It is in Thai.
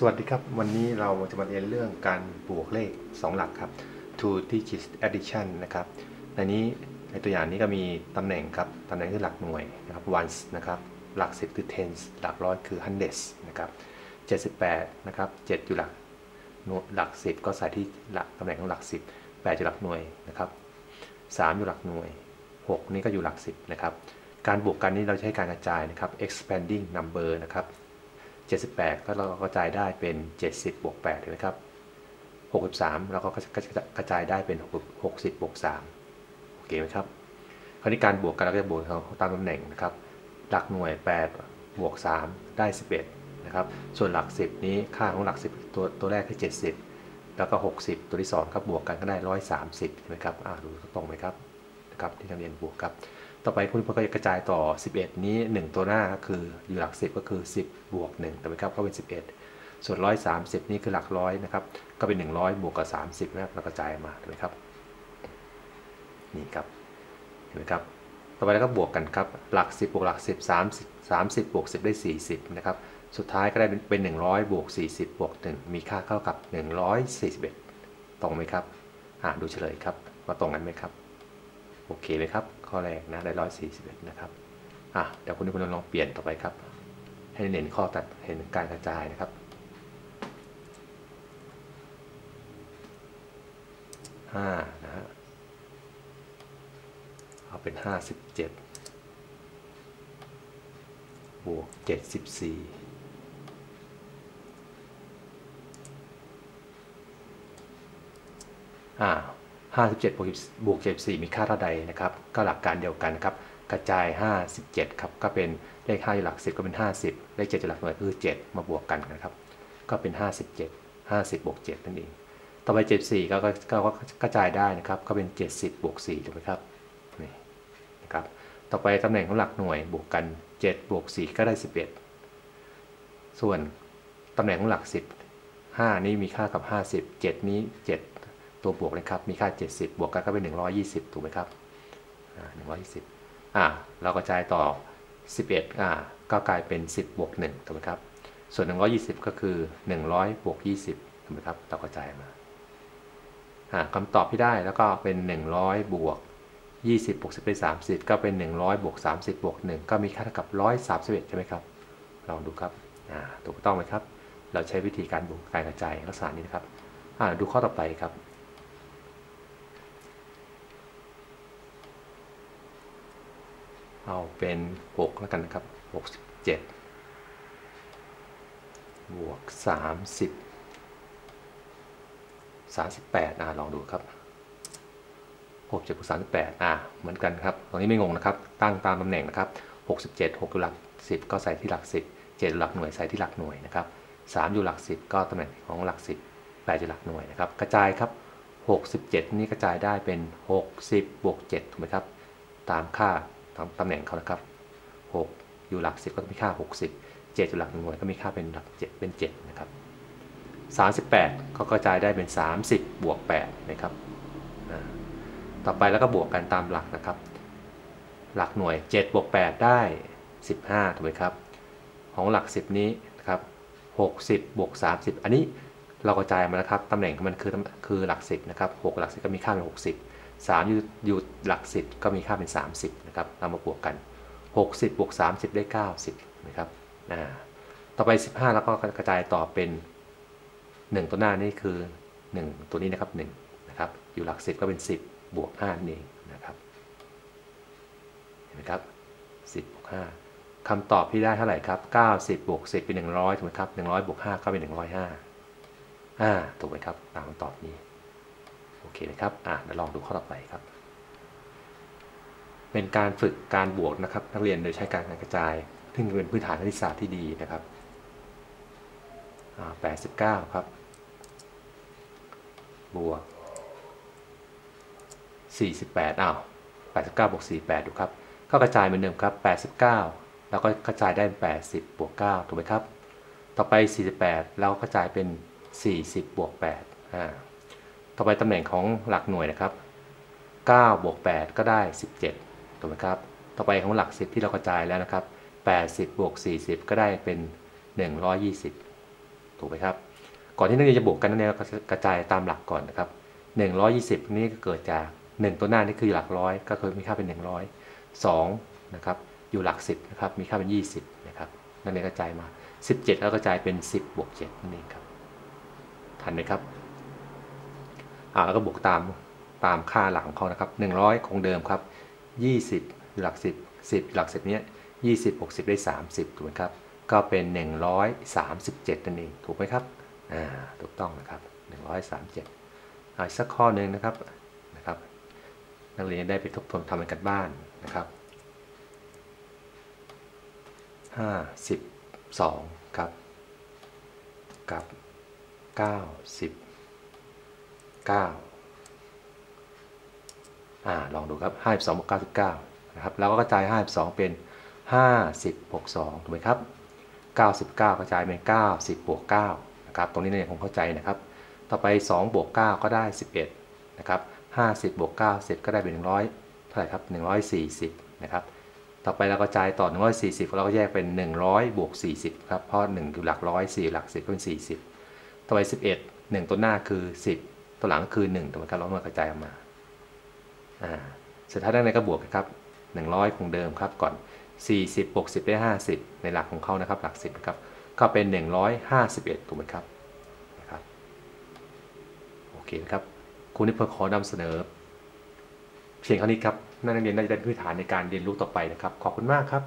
สวัสดีครับ วันนี้เราจะมาเรียนเรื่องการบวกเลข 2 หลักครับ two digit addition นะครับ ในนี้ในตัวอย่างนี้ก็มีตำแหน่งครับตำแหน่งคือหลักหน่วยนะครับ ones นะครับหลัก 10 คือ tens หลักร้อยคือ hundreds นะครับ78 นะครับ 7 อยู่หลักหลัก 10 ก็ใส่ที่หลักตำแหน่งของหลัก 10 8 อยู่หลักหน่วยนะครับ3อยู่หลักหน่วย 6 นี่ก็อยู่หลัก 10 นะครับ การบวกกันนี้เราใช้การกระจายนะครับ expanding number นะครับ 78 ก็เรากระจายได้เป็น 70 บวก8ถูกไหมครับ 63 เราก็กระจายได้เป็น 60 บวก3โอเคไหมครับ คราวนี้การบวกกันเราก็จะบวกตามตำแหน่งนะครับ หลักหน่วย 8 บวก 3 ได้ 11 นะครับ ส่วนหลัก 10 นี้ค่าของหลัก 10 ตัวตัวแรกคือ 70 แล้วก็ 60 ตัวที่2ครับบวกกันก็ได้ 130ใช่ไหมครับ อ่าดูตรงไหมครับ นะครับที่นักเรียนบวกครับ ต่อไปคุณพ่อก็จะกระจายต่อ 11 นี้ 1 ตัวหน้าคืออยู่หลัก 10 ก็คือ 10 บวก1ถูกไหมครับก็เป็น 11 ส่วน 130 นี่คือหลักร้อยนะครับก็เป็น 100 บวกกับ 30นะครับแล้วกระจายมาถูกไหมครับนี่ครับเห็นไหมครับต่อไปแล้วก็บวกกันครับหลัก 10 บวกหลัก 10 30 30 บวก 10 ได้ 40นะครับสุดท้ายก็ได้เป็น 100 บวก 40 บวก 1 มีค่าเท่ากับ 141 ตรงไหมครับอ่าดูเฉลยครับว่าตรงกันไหมครับ โอเคไหมครับ ข้อแรกนะได้ร้อยสี่สิบเอ็ดนะครับอะเดี๋ยวคุณนิพนธ์ลองเปลี่ยนต่อไปครับ ให้เน้นข้อตัดเห็นการกระจายนะครับห้านะฮะเอาเป็นห้าสิบเจ็ดบวกเจ็ดสิบสี่อ่า 57บวกบวก74 มีค่าเท่าใดนะครับ ก็หลักการเดียวกันครับ กระจาย 57 ครับ ก็เป็นเลข5อยู่หลัก 10 ก็เป็น 50 เลข7อยู่หลักหน่วยคือ 7 มาบวกกันนะครับ ก็เป็น 57 50บวก7นั่นเอง ต่อไป 74 ก็ก็กระจายได้นะครับ ก็เป็น 70บวก4ถูกไหมครับ นี่นะครับ ต่อไปตำแหน่งของหลักหน่วยบวกกัน 7 บวก 4 ก็ได้ 11 ส่วนตำแหน่งของหลัก 10 5 นี้มีค่ากับ 50 7 นี้ 7 ตัวบวกนะครับ มีค่า 70 บวกกันก็เป็น 120 ถูกไหมครับอ่า120อ่าเราก็จ่ายต่อ 11อ่าก็กลายเป็น 10บวก1ถูกไหมครับ ส่วน 120 ก็คือ 100บวก20ถูกไหมครับเราก็จ่ายมาอ่าคำตอบที่ได้แล้วก็เป็น 100บวก20บวก10เป็น30 ก็เป็น 100บวก30บวก1ก็มีค่าเท่ากับ 131 ใช่ไหมครับ ลองดูครับอ่าถูกต้องไหมครับ เราใช้วิธีการบวกการกระจายลักษณะนี้นะครับอ่าดูข้อต่อไปครับ เอาเป็น6แล้วกันนะครับ67 บวก 30 38อ่าลองดูครับ67บวก38อ่าเหมือนกันครับ ตรงนี้ไม่งงนะครับ ตั้งตามตำแหน่งนะครับ 67 6อยู่หลัก 10 ก็ใส่ที่หลัก 10 7หลักหน่วยใส่ที่หลักหน่วยนะครับ3อยู่หลัก 10 ก็ตำแหน่งของหลัก 10 8อยู่หลักหน่วยนะครับ กระจายครับ 67 นี้กระจายได้เป็น 60บวก7ถูกไหมครับ ตามค่า ตำแหน่งเขานะครับ 6 อยู่หลัก 10 ก็มีค่า 60 7 อยู่หลักหน่วยก็มีค่าเป็นหลัก 7 เป็น 7 นะครับ 38ก็กระจายได้เป็น 30 บวก 8 นะครับ ต่อไปแล้วก็บวกกันตามหลักนะครับ หลักหน่วย 7 บวก 8 ได้ 15 ถูกไหมครับ ของหลัก 10 นี้นะครับ60 บวก 30 อันนี้เรากระจายมานะครับ ตำแหน่งมันคือคือหลัก 10 นะครับ 6 หลัก 10 ก็มีค่าเป็น 60 3 อยู่อยู่หลัก10ก็มีค่าเป็น 30นะครับเรามาบวกกัน 60บวก30 ได้ 90นะครับอ่าต่อไป 15 แล้วก็กระจายต่อเป็น 1 ตัวหน้านี่คือ 1 ตัวนี้นะครับ1นะครับอยู่หลัก10ก็เป็น 10 บวก5นั่นเองนะครับเห็นไหมครับ 10บวก5คำตอบที่ได้เท่าไหร่ครับ 90บวก10 เป็น 100ถูกไหมครับ100บวก5ก็เป็น 105อ่าถูกไหมครับตามคำตอบนี้ อเคนะครับอะเดี๋ยวลองดูข้อต่อไปครับ เป็นการฝึกการบวกนะครับ นักเรียนโดยใช้การกระจาย ซึ่งเป็นพื้นฐานคณิตศาสตร์ที่ดีนะครับ89 ครับ บวก 48อ้าว89บวก48 ดูครับ ก็กระจายเหมือนเดิมครับ 89 แล้วก็กระจายได้เป็น80 บวก 9 ถูกไหมครับ ต่อไป 48 แล้วกระจายเป็น 40 บวก8อ่า ต่อไปตำแหน่งของหลักหน่วยนะครับ9บวก8ก็ได้ 17ถูกไหมครับ ต่อไปของหลัก 10 ที่เรากระจายแล้วนะครับ 80บวก40 ก็ได้เป็น 120 ถูกไหมครับ ก่อนที่นักเรียนจะบวกกันนักเรียนกระจายตามหลักก่อนนะครับ 120 นี้ก็เกิดจาก 1 ตัวหน้านี่คือหลักร้อย ก็คือมีค่าเป็น 100 2นะครับ อยู่หลัก 10นะครับ มีค่าเป็น 20 นะครับนักเรียนกระจายมา 17 แล้วกระจายเป็น 10บวก7นั่นเองครับ ทันไหมครับ แล้วก็บวกตามตามค่าหลักของเขานะครับ 100 คงเดิมครับ 20อยู่หลัก 10 10 หลัก 10เนี้ย20บวก10ได้ 30 ถูกไหมครับ ก็เป็น 137 นั่นเอง ถูกไหมครับ อ่า ถูกต้องนะครับ 137เอาอีกสักข้อหนึ่งนะครับ นะครับ นักเรียนได้ไปทบทวนทำกันบ้านนะครับ 52 ครับ กับ 90 9อ่าลองดูครับ52บวก99นะครับแล้วก็กระจาย 52 เป็น 50บวก2ถูกไหมครับ 99 กระจายเป็น 90บวก9นะครับตรงนี้เนี่ยคงเข้าใจนะครับ ต่อไป2บวก9ก็ได้ 11นะครับ50บวก90 ก็ได้เป็น 100เท่าไหร่ครับ140นะครับต่อไปเรากระจายต่อ 140 เราก็แยกเป็น 100 บวก 40 ครับ เพราะ1คือหลักร้อย4หลัก10ก็เป็น 40 ต่อไป 11 1 ตัวหน้าคือ 10 ตัวหลังก็คือ1ถูกไหมครับเรามากระจายออกมาอ่าสุดท้ายด้านในก็บวกครับ100คงเดิมครับก่อน40บวก10ได้50ในหลักของเขานะครับหลัก10นะครับก็เป็น151ถูกไหมครับนะครับโอเคนะครับคุณนิพนธ์ขอนำเสนอ เพียงเท่านี้ครับนักเรียนน่าจะได้พื้นฐานในการเรียนรู้ต่อไปนะครับ ขอบคุณมากครับ